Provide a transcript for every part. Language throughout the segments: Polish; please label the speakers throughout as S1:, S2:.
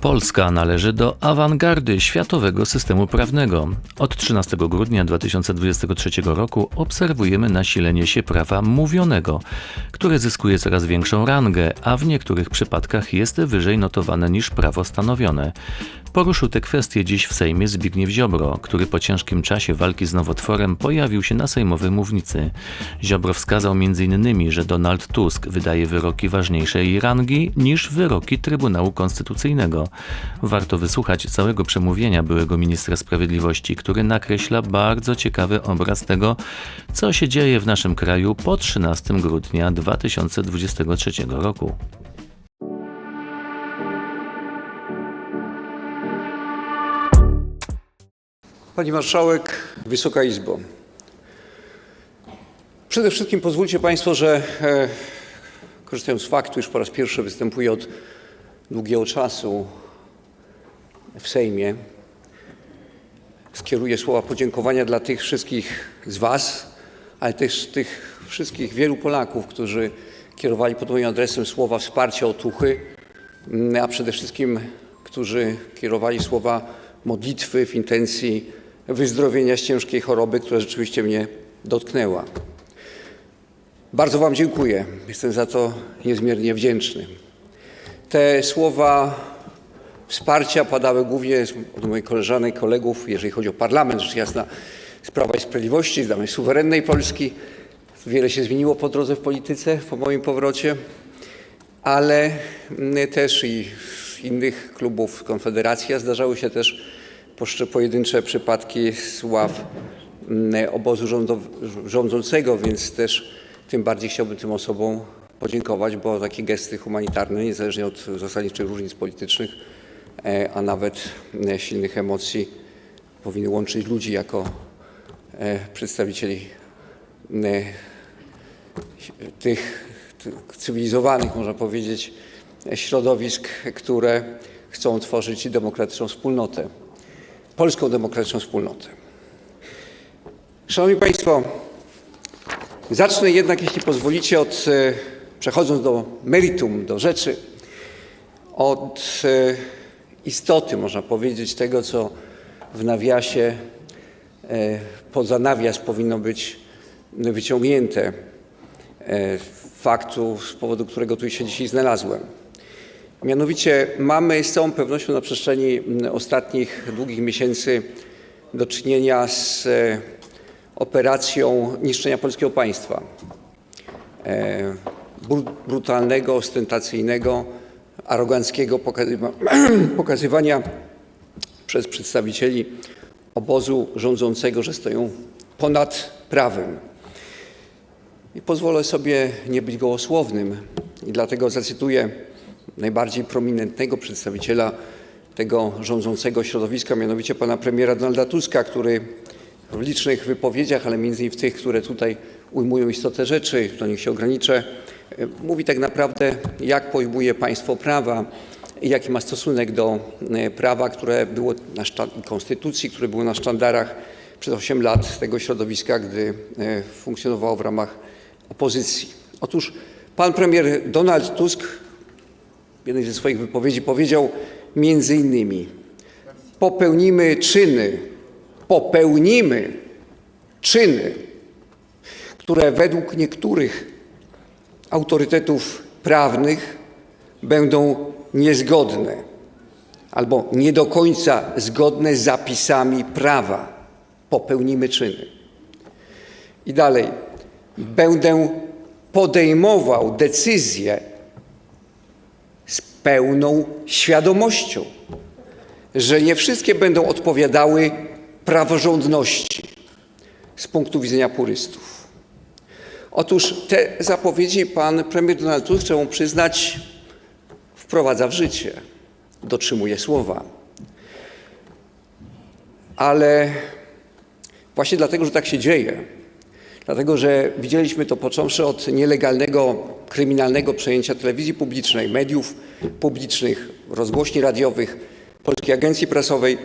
S1: Polska należy do awangardy światowego systemu prawnego. Od 13 grudnia 2023 roku obserwujemy nasilenie się prawa mówionego, które zyskuje coraz większą rangę, a w niektórych przypadkach jest wyżej notowane niż prawo stanowione. Poruszył te kwestie dziś w Sejmie Zbigniew Ziobro, który po ciężkim czasie walki z nowotworem pojawił się na sejmowej mównicy. Ziobro wskazał m.in., że Donald Tusk wydaje wyroki ważniejszej rangi niż wyroki Trybunału Konstytucyjnego. Warto wysłuchać całego przemówienia byłego ministra sprawiedliwości, który nakreśla bardzo ciekawy obraz tego, co się dzieje w naszym kraju po 13 grudnia 2023 roku.
S2: Pani Marszałek, Wysoka Izbo. Przede wszystkim pozwólcie Państwo, że e, korzystając z faktu, iż po raz pierwszy występuję od długiego czasu w Sejmie, skieruję słowa podziękowania dla tych wszystkich z Was, ale też tych wszystkich wielu Polaków, którzy kierowali pod moim adresem słowa wsparcia, otuchy, mm, a przede wszystkim, którzy kierowali słowa modlitwy w intencji wyzdrowienia z ciężkiej choroby, która rzeczywiście mnie dotknęła. Bardzo Wam dziękuję. Jestem za to niezmiernie wdzięczny. Te słowa wsparcia padały głównie od moich koleżanek, kolegów, jeżeli chodzi o parlament, rzecz jasna, z Prawa i Sprawiedliwości, z suwerennej Polski. Wiele się zmieniło po drodze w polityce, po moim powrocie, ale mm, też i z innych klubów Konfederacji, a zdarzały się też pojedyncze przypadki z ław mm, obozu rządzącego, więc też tym bardziej chciałbym tym osobom podziękować, bo takie gesty humanitarne, niezależnie od zasadniczych różnic politycznych, e, a nawet e, silnych emocji, powinny łączyć ludzi jako e, przedstawicieli tych cywilizowanych, można powiedzieć, środowisk, które chcą tworzyć demokratyczną wspólnotę, polską demokratyczną wspólnotę. Szanowni Państwo, zacznę jednak, jeśli pozwolicie, od, e, przechodząc do meritum, do rzeczy, od e, istoty, można powiedzieć, tego, co w nawiasie, e, poza nawias powinno być wyciągnięte faktu, z powodu którego tu się dzisiaj znalazłem. Mianowicie mamy z całą pewnością na przestrzeni m, ostatnich długich miesięcy do czynienia z e, operacją niszczenia polskiego państwa. E, bru- brutalnego, ostentacyjnego, aroganckiego pokazywa- pokazywania przez przedstawicieli obozu rządzącego, że stoją ponad prawem. I pozwolę sobie nie być gołosłownym i dlatego zacytuję najbardziej prominentnego przedstawiciela tego rządzącego środowiska, mianowicie pana premiera Donalda Tuska, który w licznych wypowiedziach, ale między innymi w tych, które tutaj ujmują istotę rzeczy, do nich się ograniczę, e, mówi tak naprawdę, jak pojmuje państwo prawa i jaki ma stosunek do e, prawa, które było na konstytucji, które było na sztandarach przez 8 lat tego środowiska, gdy e, funkcjonowało w ramach opozycji. Otóż pan premier Donald Tusk jednej ze swoich wypowiedzi powiedział między innymi popełnimy czyny, popełnimy czyny, które według niektórych autorytetów prawnych będą niezgodne albo nie do końca zgodne z zapisami prawa. Popełnimy czyny. I dalej. Będę podejmował decyzje pełną świadomością, że nie wszystkie będą odpowiadały praworządności z punktu widzenia purystów. Otóż te zapowiedzi pan premier Donald Tusk, trzeba mu przyznać, wprowadza w życie, dotrzymuje słowa. Ale właśnie dlatego, że tak się dzieje, dlatego że widzieliśmy to począwszy od nielegalnego, kryminalnego przejęcia telewizji publicznej, mediów publicznych, rozgłośni radiowych, Polskiej Agencji Prasowej,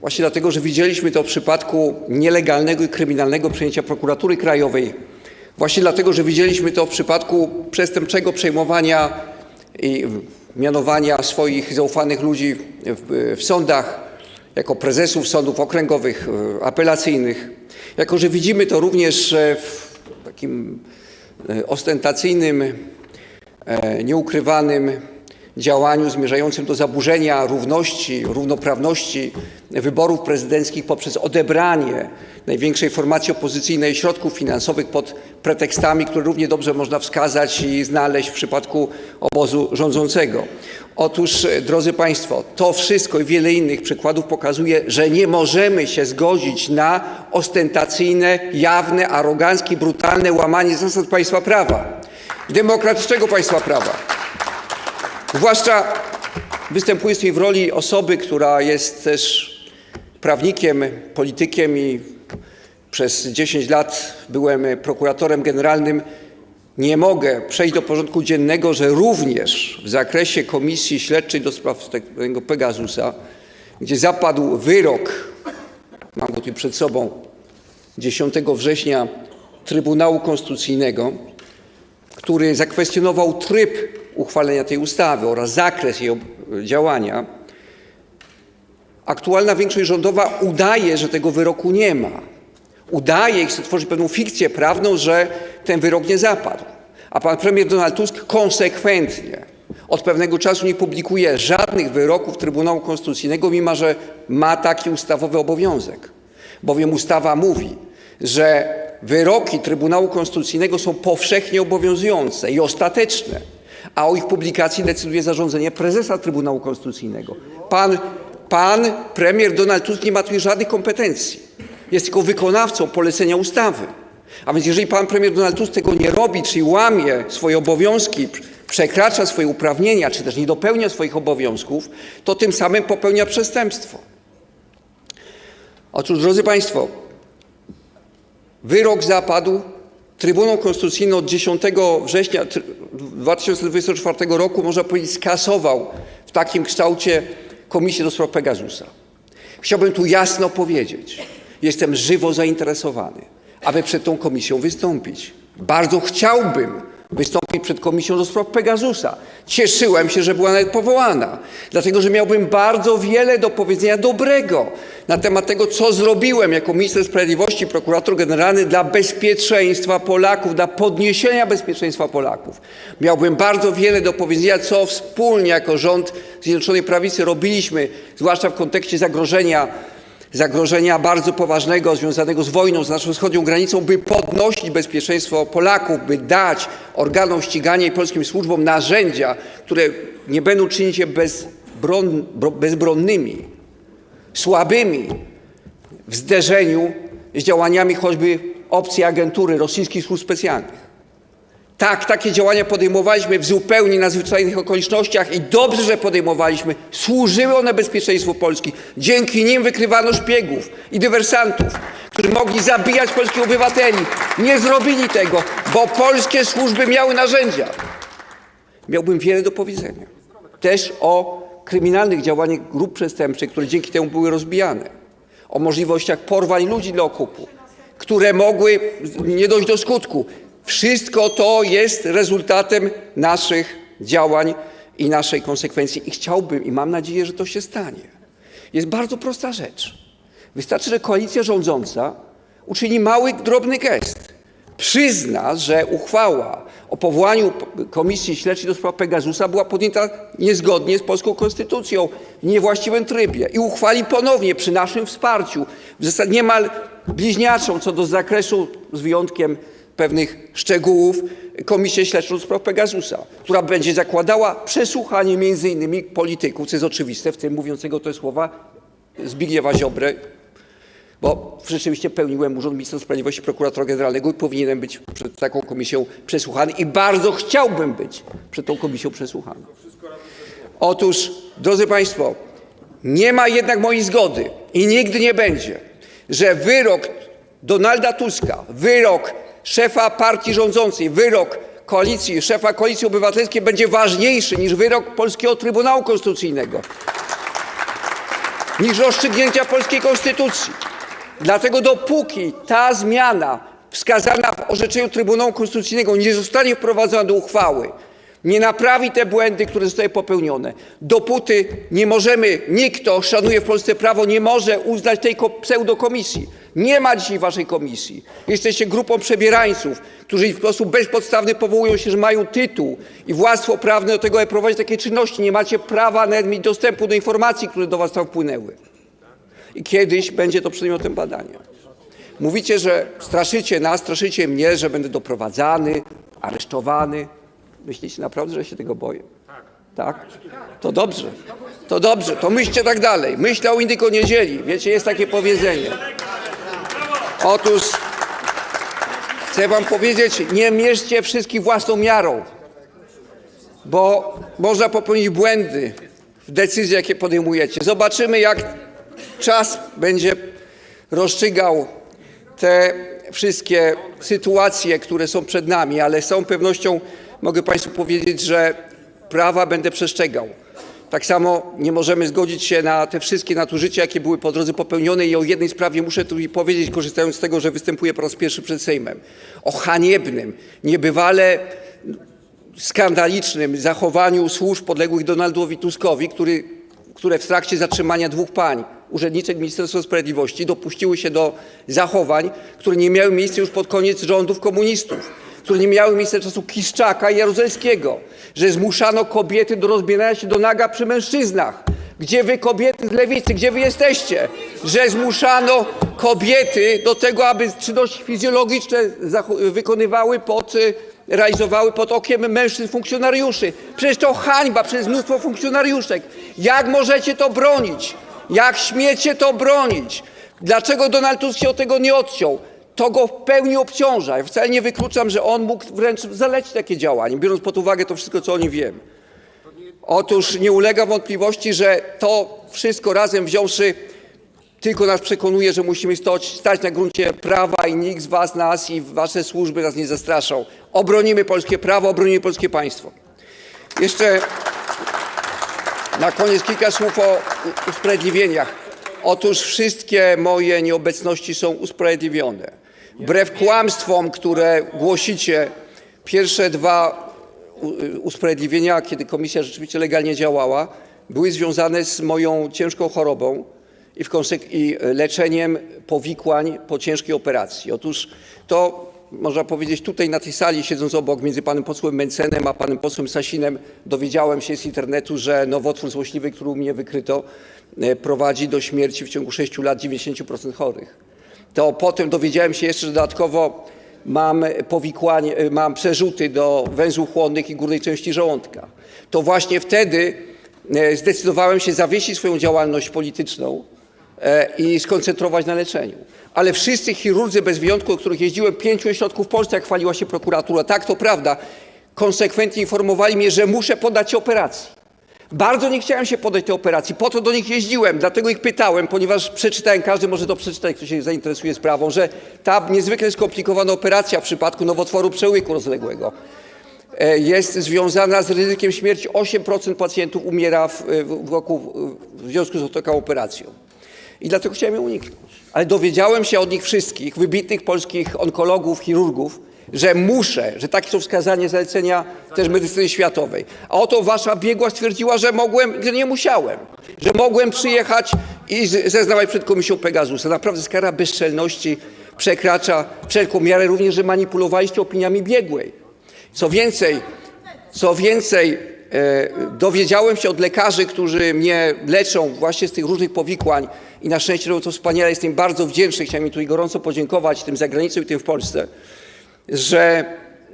S2: właśnie dlatego, że widzieliśmy to w przypadku nielegalnego i kryminalnego przejęcia prokuratury krajowej, właśnie dlatego, że widzieliśmy to w przypadku przestępczego przejmowania i mianowania swoich zaufanych ludzi w, w sądach, jako prezesów sądów okręgowych, e, apelacyjnych. Jako, że widzimy to również e, w takim e, ostentacyjnym, nieukrywanym działaniu zmierzającym do zaburzenia równości, równoprawności wyborów prezydenckich poprzez odebranie największej formacji opozycyjnej środków finansowych pod pretekstami, które równie dobrze można wskazać i znaleźć w przypadku obozu rządzącego. Otóż, drodzy Państwo, to wszystko i wiele innych przykładów pokazuje, że nie możemy się zgodzić na ostentacyjne, jawne, aroganckie, brutalne łamanie zasad państwa prawa, demokratycznego państwa prawa. Zwłaszcza występuję tutaj w roli osoby, która jest też prawnikiem, politykiem i przez 10 lat byłem prokuratorem generalnym. Nie mogę przejść do porządku dziennego, że również w zakresie Komisji Śledczej do spraw tego Pegasusa, gdzie zapadł wyrok, mam go tu przed sobą, 10 września Trybunału Konstytucyjnego, który zakwestionował tryb uchwalenia tej ustawy oraz zakres jej działania, aktualna większość rządowa udaje, że tego wyroku nie ma. Udaje i chce tworzyć pewną fikcję prawną, że ten wyrok nie zapadł. A pan premier Donald Tusk konsekwentnie od pewnego czasu nie publikuje żadnych wyroków Trybunału Konstytucyjnego, mimo że ma taki ustawowy obowiązek. Bowiem ustawa mówi, że wyroki Trybunału Konstytucyjnego są powszechnie obowiązujące i ostateczne, a o ich publikacji decyduje zarządzenie prezesa Trybunału Konstytucyjnego. Pan, pan premier Donald Tusk nie ma tu żadnych kompetencji. Jest tylko wykonawcą polecenia ustawy. A więc jeżeli pan premier Donald Tusk tego nie robi, czyli łamie swoje obowiązki, przekracza swoje uprawnienia, czy też nie dopełnia swoich obowiązków, to tym samym popełnia przestępstwo. Otóż, drodzy Państwo, wyrok zapadł. Trybunał Konstytucyjny od 10 września tr- 2024 roku, można powiedzieć, skasował w takim kształcie Komisję do spraw Pegasusa. Chciałbym tu jasno powiedzieć, jestem żywo zainteresowany, aby przed tą komisją wystąpić. Bardzo chciałbym wystąpić przed komisją do spraw Pegasusa. Cieszyłem się, że była nawet powołana, dlatego że miałbym bardzo wiele do powiedzenia dobrego na temat tego, co zrobiłem jako minister sprawiedliwości, prokurator generalny dla bezpieczeństwa Polaków, dla podniesienia bezpieczeństwa Polaków. Miałbym bardzo wiele do powiedzenia, co wspólnie jako rząd Zjednoczonej Prawicy robiliśmy, zwłaszcza w kontekście zagrożenia zagrożenia bardzo poważnego związanego z wojną, z naszą wschodnią granicą, by podnosić bezpieczeństwo Polaków, by dać organom ścigania i polskim służbom narzędzia, które nie będą czynić je bezbron, bro- bezbronnymi, słabymi w zderzeniu z działaniami choćby opcji agentury rosyjskich służb specjalnych. Tak, takie działania podejmowaliśmy w zupełnie nadzwyczajnych okolicznościach i dobrze, że podejmowaliśmy. Służyły one bezpieczeństwu Polski. Dzięki nim wykrywano szpiegów i dywersantów, którzy mogli zabijać polskich obywateli. Nie zrobili tego, bo polskie służby miały narzędzia. Miałbym wiele do powiedzenia. Też o kryminalnych działaniach grup przestępczych, które dzięki temu były rozbijane. O możliwościach porwań ludzi dla okupu, które mogły nie dojść do skutku. Wszystko to jest rezultatem naszych działań i naszej konsekwencji. I chciałbym, i mam nadzieję, że to się stanie. Jest bardzo prosta rzecz. Wystarczy, że koalicja rządząca uczyni mały, drobny gest. Przyzna, że uchwała o powołaniu Komisji Śledczej do spraw Pegasusa była podjęta niezgodnie z polską konstytucją, w niewłaściwym trybie i uchwali ponownie przy naszym wsparciu, w zasadzie niemal bliźniaczą co do zakresu, z wyjątkiem pewnych szczegółów, Komisję Śledczą do Pegasusa, która będzie zakładała przesłuchanie między innymi polityków, co jest oczywiste, w tym mówiącego te słowa Zbigniewa Ziobrę, bo rzeczywiście pełniłem urząd ministra sprawiedliwości prokuratora generalnego i powinienem być przed taką komisją przesłuchany i bardzo chciałbym być przed tą komisją przesłuchany. Otóż, drodzy Państwo, nie ma jednak mojej zgody i nigdy nie będzie, że wyrok Donalda Tuska, wyrok szefa partii rządzącej, wyrok koalicji, szefa koalicji obywatelskiej będzie ważniejszy niż wyrok Polskiego Trybunału Konstytucyjnego niż rozstrzygnięcia polskiej konstytucji. Dlatego dopóki ta zmiana wskazana w orzeczeniu Trybunału Konstytucyjnego nie zostanie wprowadzona do uchwały, nie naprawi te błędy, które zostały popełnione, dopóty nie możemy, nikt, kto szanuje w Polsce prawo, nie może uznać tej ko- pseudokomisji. Nie ma dzisiaj waszej komisji. Jesteście grupą przebierańców, którzy w sposób bezpodstawny powołują się, że mają tytuł i władztwo prawne do tego, aby prowadzić takie czynności. Nie macie prawa nawet mieć dostępu do informacji, które do was tam wpłynęły. I kiedyś będzie to przedmiotem badania. Mówicie, że straszycie nas, straszycie mnie, że będę doprowadzany, aresztowany. Myślicie naprawdę, że się tego boję? Tak. To dobrze. To dobrze. To myślcie tak dalej. Myślę o indyko niedzieli. Wiecie, jest takie powiedzenie. Otóż chcę wam powiedzieć, nie mierzcie wszystkich własną miarą, bo można popełnić błędy w decyzjach, jakie podejmujecie. Zobaczymy, jak czas będzie rozstrzygał te wszystkie sytuacje, które są przed nami, ale z całą pewnością mogę Państwu powiedzieć, że prawa będę przestrzegał. Tak samo nie możemy zgodzić się na te wszystkie nadużycia, jakie były po drodze popełnione i o jednej sprawie muszę tu powiedzieć, korzystając z tego, że występuję po raz pierwszy przed Sejmem. O haniebnym, niebywale skandalicznym zachowaniu służb podległych Donaldowi Tuskowi, który, które w trakcie zatrzymania dwóch pań, urzędniczek Ministerstwa Sprawiedliwości, dopuściły się do zachowań, które nie miały miejsca już pod koniec rządów komunistów, które nie miały miejsca czasów Kiszczaka i Jaruzelskiego, że zmuszano kobiety do rozbierania się do naga przy mężczyznach. Gdzie wy kobiety z lewicy, gdzie wy jesteście? Że zmuszano kobiety do tego, aby czynności fizjologiczne wykonywały pod y, realizowały pod okiem mężczyzn funkcjonariuszy. Przecież to hańba, przecież mnóstwo funkcjonariuszek. Jak możecie to bronić? Jak śmiecie to bronić? Dlaczego Donald Tusk się od tego nie odciął? To go w pełni obciąża. Ja wcale nie wykluczam, że on mógł wręcz zalecić takie działanie, biorąc pod uwagę to wszystko, co o nim wiem. Otóż nie ulega wątpliwości, że to wszystko razem wziąwszy tylko nas przekonuje, że musimy stać, na gruncie prawa i nikt z was, nas i wasze służby nas nie zastraszą. Obronimy polskie prawo, obronimy polskie państwo. Jeszcze na koniec kilka słów o usprawiedliwieniach. Otóż wszystkie moje nieobecności są usprawiedliwione. Wbrew kłamstwom, które głosicie, pierwsze dwa usprawiedliwienia, kiedy komisja rzeczywiście legalnie działała, były związane z moją ciężką chorobą i, i leczeniem powikłań po ciężkiej operacji. Otóż to można powiedzieć tutaj na tej sali, siedząc obok między panem posłem Mencenem a panem posłem Sasinem, dowiedziałem się z internetu, że nowotwór złośliwy, który u mnie wykryto, e, prowadzi do śmierci w ciągu 6 lat 90% chorych. To potem dowiedziałem się jeszcze, że dodatkowo mam powikłań, e, mam przerzuty do węzłów chłonnych i górnej części żołądka. To właśnie wtedy e, zdecydowałem się zawiesić swoją działalność polityczną e, i skoncentrować na leczeniu. Ale wszyscy chirurdzy bez wyjątku, o których jeździłem, pięciu ośrodków w Polsce, jak chwaliła się prokuratura, tak to prawda, konsekwentnie informowali mnie, że muszę poddać się operacji. Bardzo nie chciałem się poddać tej operacji, po to do nich jeździłem, dlatego ich pytałem, ponieważ przeczytałem, każdy może to przeczytać, kto się zainteresuje sprawą, że ta niezwykle skomplikowana operacja w przypadku nowotworu przełyku rozległego e, jest związana z ryzykiem śmierci. 8% pacjentów umiera w, w, wokół, w związku z taką operacją. I dlatego chciałem ją uniknąć. Ale dowiedziałem się od nich wszystkich, wybitnych polskich onkologów, chirurgów, że muszę, że takie są wskazania zalecenia też medycyny światowej. A oto wasza biegła stwierdziła, że mogłem, że nie musiałem, że mogłem przyjechać i zeznawać przed komisją Pegasusa. Naprawdę skala bezczelności przekracza wszelką miarę, również, że manipulowaliście opiniami biegłej. Co więcej, co więcej, e, dowiedziałem się od lekarzy, którzy mnie leczą właśnie z tych różnych powikłań i na szczęście robią to wspaniale, jestem bardzo wdzięczny, chciałem im tutaj gorąco podziękować, tym za granicą i tym w Polsce, że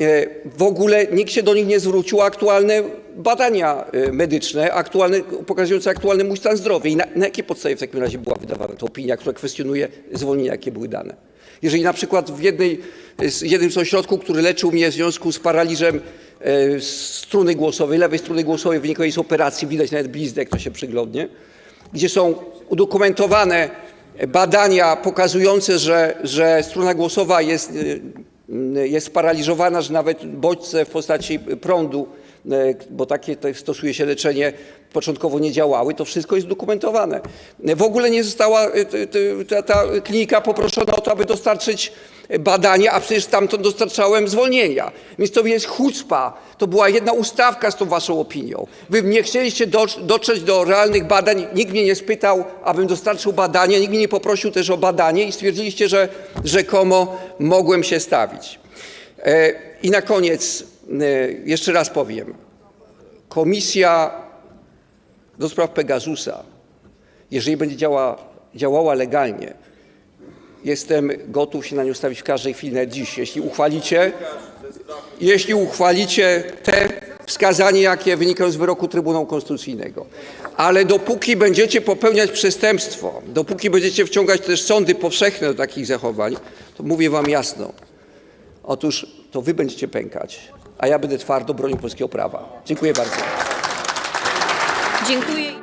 S2: e, w ogóle nikt się do nich nie zwrócił o aktualne badania e, medyczne, aktualne, pokazujące aktualny mój stan zdrowia. I na, na jakiej podstawie w takim razie była wydawana ta opinia, która kwestionuje zwolnienia, jakie były dane? Jeżeli na przykład w jednej, z jednym z ośrodków, który leczył mnie w związku z paraliżem e, struny głosowej, lewej struny głosowej wynikającej z operacji, widać nawet bliznę, jak to się przyglądnie, gdzie są udokumentowane badania pokazujące, że, że struna głosowa jest, jest sparaliżowana, że nawet bodźce w postaci prądu, y, bo takie to stosuje się leczenie, początkowo nie działały, to wszystko jest dokumentowane. W ogóle nie została ty- ta, klinika poproszona o to, aby dostarczyć badania, a przecież stamtąd dostarczałem zwolnienia. Więc to jest chucpa. To była jedna ustawka z tą waszą opinią. Wy nie chcieliście do, dotrzeć do realnych badań, nikt mnie nie spytał, abym dostarczył badania, nikt mnie nie poprosił też o badanie i stwierdziliście, że rzekomo mogłem się stawić. E, I na koniec e, jeszcze raz powiem. Komisja do spraw Pegasusa, jeżeli będzie działa, działała legalnie, jestem gotów się na nią stawić w każdej chwili, nawet dziś, jeśli uchwalicie, jeśli uchwalicie te wskazania, jakie wynikają z wyroku Trybunału Konstytucyjnego. Ale dopóki będziecie popełniać przestępstwo, dopóki będziecie wciągać też sądy powszechne do takich zachowań, to mówię wam jasno, otóż to wy będziecie pękać, a ja będę twardo bronił polskiego prawa. Dziękuję bardzo.
S3: 请注